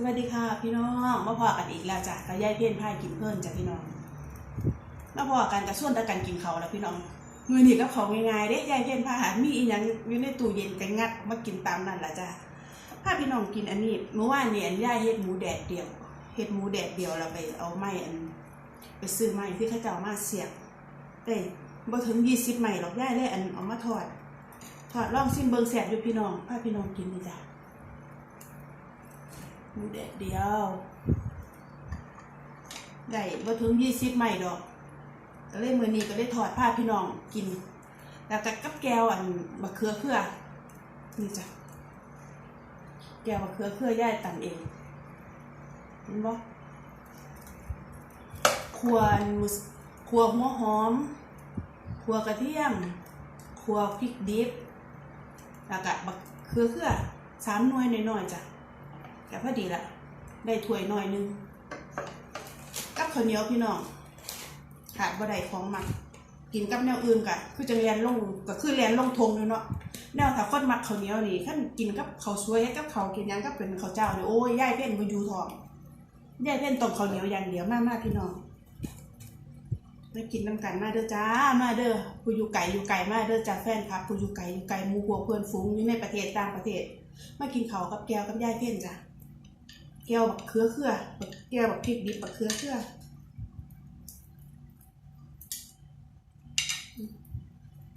สวัสดีค่ะพี่น้องมาพอกันอีกแล้วจ้ะกับยายเพี้ยนพายกินเพิ่นจ้ะพี่น้องมาพอกันกับส่วนตะกันกินเขาแล้วพี่น้องมือนี้ก็ขาง่ายๆเด้ยายเพี้ยนพายมีอีหยังอยู่ในตู้เย็นกันงัดมากินตามนั่นแหละจ้ะพาพี่น้องกินอันนี้เมื่อวานนี่อันยายเฮ็ดหมูแดดเดียวเฮ็ดหมูแดดเดียวเราไปเอาไม้อัน ไปซื้อไม้ที่เขาเจ้ามาเสียบได้บ่ถึงยี่สิบไม้หรอกยายเลยอันเอามาทอดทอดลองซิมเบิงแซ่บอยู่พี่น้องพาพี่น้องกินนี่จ้ะ หมูแดดเดียวได้บ่ถึงยี่สิบไม่ดอก ก็เลยมือนี้ก็ได้ถอดผ้าพี่น้องกิน แล้วก็กับแก้วอันมะเขือเขือนี่จ้ะแก้วมะเขือเขือย่ายตันเองเห็นบ่ขัวนมุสขัวหัวหอมขัวกระเทียมขัวพริกดิบแล้วก็มะเขือเขือสามหน่วยน้อยๆจ้ะ แต่พอดีละได้ถ้วยหน่อยนึงกับข้าวเหนียวพี่น้องขาดบ่ได้ของมักกินกับแนวอื่นกะคือจังเรียนลงก็คือเรียนลงทงเลยเนาะแนวถ้าคนมักข้าวเหนียวนี่ขั้นกินกับข้าวสวยกับข้าวกินยังก็เป็นข้าวเจ้าเลยโอ้ยยายเพ่นบ่อยู่ท้องยายเพ่นต้มข้าวเหนียวอย่างเดียวมากมากพี่น้องมากินน้ำกันมาเด้อจ้ามาเด้อผู้อยู่ไก่อยู่ไก่มาเด้อจ้าแฟนครับผู้อยู่ไก่อยู่ไก่มู่พวเพื่อนฝูงอยู่ในประเทศต่างประเทศ มากินเขาวกับแก้วกับยายเพ่นจ้ะ แก้วแบักเขือเขือบแก้วแบักพริกดิบบักเขือเขือ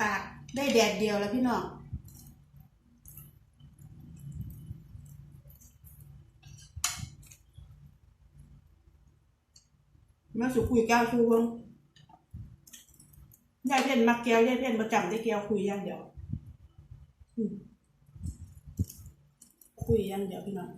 ตากได้แดดเดียวแล้วพี่น้องมาสุคุยแก้วคุยวงยายเพ่นมักแก้วยายเพ่นประจำได้แก้วคุยอย่างเดียวคุยอย่างเดียวพี่น้อง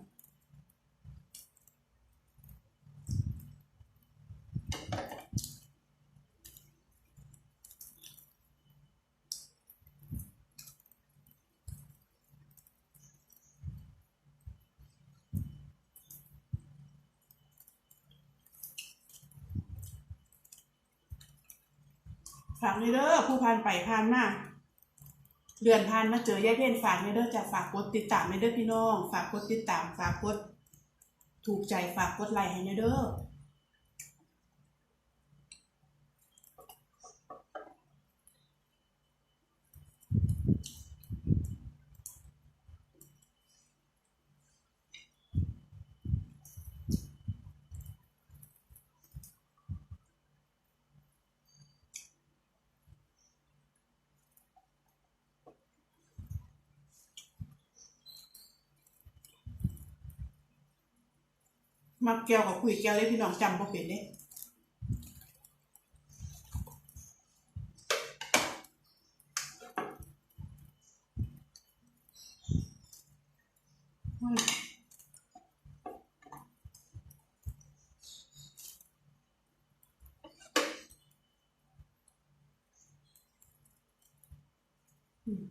ฝากเลยเด้อผู้พันไปพันมาเดือนพันมาเจอยายเพ่นฝากนี่เด้อจะฝากกดติดตามนี่เด้อพี่น้อง ฝากกดติดตาม ฝากกดถูกใจฝากกดไลค์ให้นี่เด้อ มักแก้วกับคุยแก้วเลยพี่น้องจำบ่เป็นเนี่ยมอืม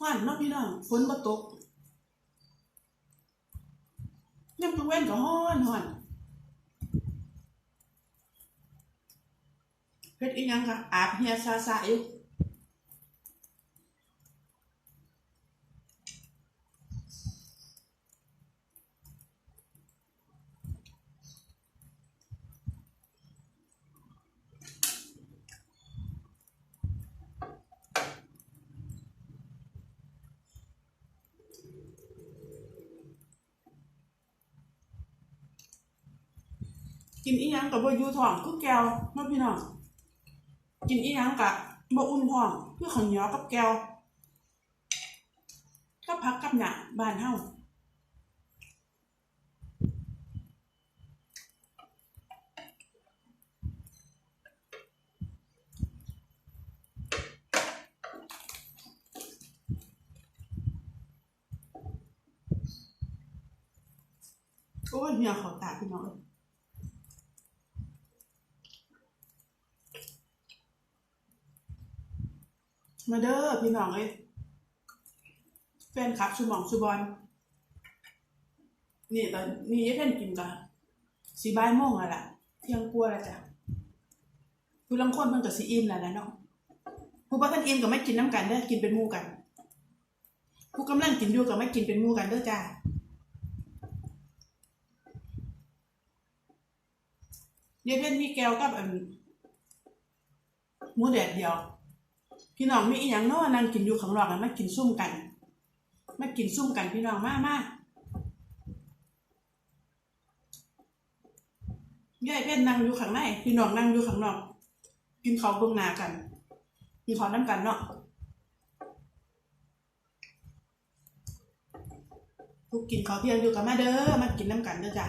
ว่านเนาะพี่น้องฝนบ่ตกยามกลางเว้นก็ฮ้อนฮ้อนเฮ็ดอีหยังคะอาบเฮียซาซาอยู่ กินอีหยังก็บ่อยู่ท้องคือแก้วเนาะพี่น้องกินอีหยังก็บ่อุ่นท้องคือข้าวเหนียวกับแก้วกับผักกับหญ้าบ้านเฮาโอ้ยเหี่ยเขาตาพี่น้องเอ้ย มาเด้อพี่น้องเอ้ยแฟนคลับชูหมองชูบอลนี่ตอนนี้ยายเพ่นกินกันสีบ่ายโมงแล้วล่ะ เที่ยงกลัวแล้วจ้ะผู้ลังคนเพิ่นก็สิอิ่มแล้วแหละเนาะผู้บ่ทันอิ่มก็ไม่กินน้ำกันเด้อกินเป็นมูกัน ผู้กำลังกินอยู่ก็ไม่กินเป็นมูกันเด้อจ้ายายเพ่นมีแก้วกับอันหมูแดดเดียว พี่น้องมีอีหยังเนาะนั่งกินอยู่ข้างนอกกันมากินซุ่มกันมากินซุ่มกันพี่น้องมามายายเพ่นนั่งอยู่ข้างในพี่น้องนั่งอยู่ข้างนอก กินข้าวเบิ่งหน้ากันกินข้าวน้ำกันเนาะทุกกินข้าวเที่ยงอยู่กับมาเด้อมากินน้ำกันเด้อจ้ะ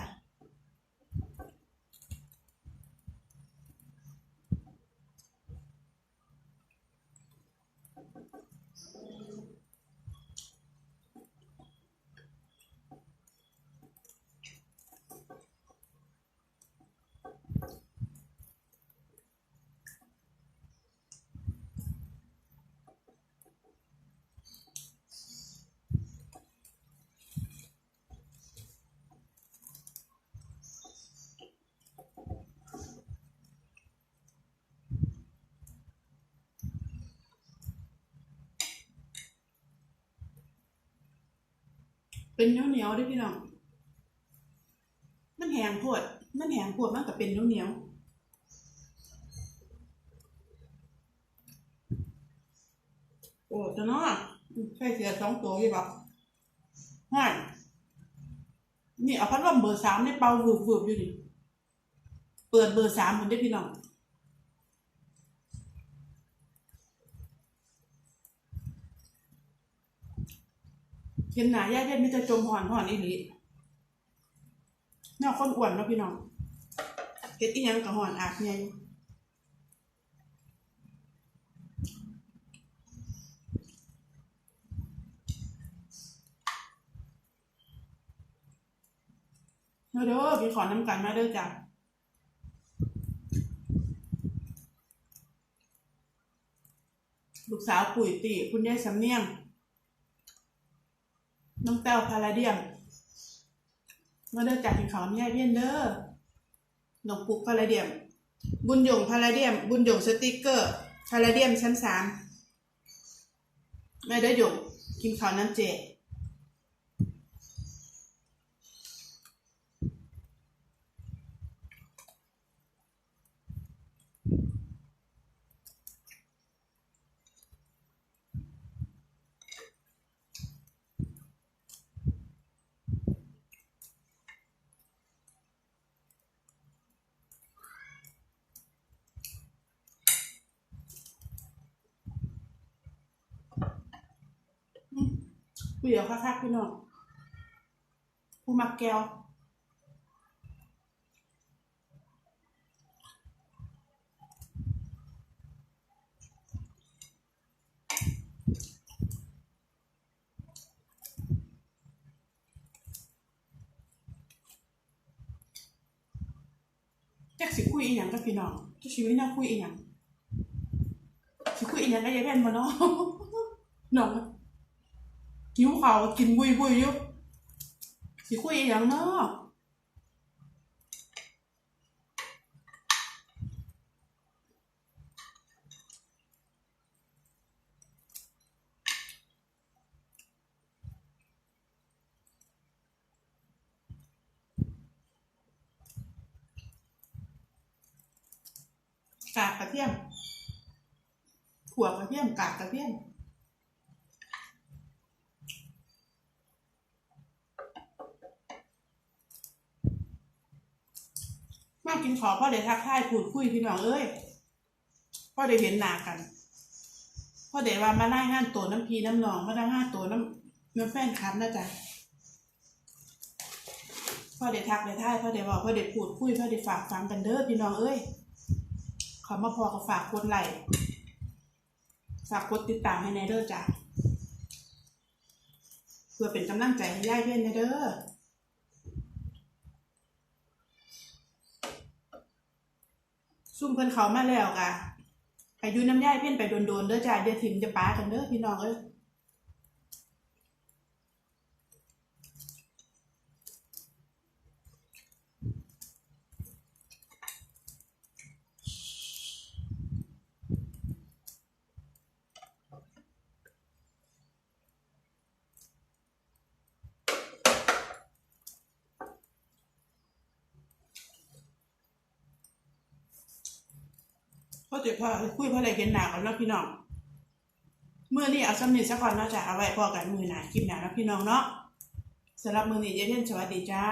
เป็นเหนียวเหนียวด้วยพี่น้อง มันแหงโพดมันแหงโพดมันก็เป็นเหนียวเหนียวโอ้จะเนาะใช่เสียสองตัวยี่บอกห่วยนี่เอาพัดลมเบอร์สามในเป่าวูบวูบอยู่ดิ เปิดเบอร์สามคนได้พี่น้อง เห็นหนาแย่เย็นมีแต่จมหอนหอนอีหลีเนี่ยคนอ้วนเนาะพี่น้องเฮ็ดอีหยังกับหอนอาบเนี่ยอยู่มาเด้อพี่ขอน้ำกันมาเด้อจ้ะลูกสาวปุ๋ยตีคุณยายสำเนียง น้องแต้วพาราเดียมมาเดินจากกินขาวน้ำยเพี้ยนเด้อน้องปุ๊กพาราเดียม บุญยงพาราเดียม บุญยงสติกเกอร์พาราเดียมชั้นสามแม่เด้อหยงกินข้าวน้ำเจ ผู้เดียวคักๆพี่น้องผู้มักแก้วจักสิคุยอีหยังกับพี่น้องจักชีวิตน่าคุยอีหยังสิคุยอีหยังกับยายแว่นบ่เนาะน้อง หิวเขาวกินบุยบุยอยู่สิคุยอหย่างเนาะกากกระเทียมขัวกระเทียมกากกระเทียม มากินขอพ่อเดี๋ยวทักทายพูดคุยพี่น้องเอ้ยพ่อเดี๋ยวเห็นหน้ากันพ่อเดี๋ยวว่ามาไล่งานตัวน้ำพีน้ำหนองมาไล่งานตัวน้ำน้ำแฟนคันนะจ๊ะพ่อเดี๋ยวทักเดี๋ยวทายพ่อเดี๋ยวบอกพ่อเดี๋ยวพูดคุยพ่อเดี๋ยวฝากฟังกันเด้อพี่น้องเอ้ยขอมาพอก็ฝากกดไลค์ฝากกดติดตามให้ในเด้อจ้ะเพื่อเป็นกำลังใจให้ย่ายเพื่อนในเด้อ ซุ่มเพิ่นเขามาแล้วกะอายุน้ำย่ายเพ่นไปโดนๆเด้อจ้าเดี๋ยวถิ่มจะป้ากันเด้อพี่น้องเอ้ย ติพอคุยพอะไรเห็นหนากันเนาะพี่น้องเมื่อนี้เอาสำนีสัก่อนเนาะจ้ะเอาไว้พอกันมือหนาคลิปหนาแล้วพี่น้องเนาะสำหรับมือนี้เจเทนสวัสดีจ้า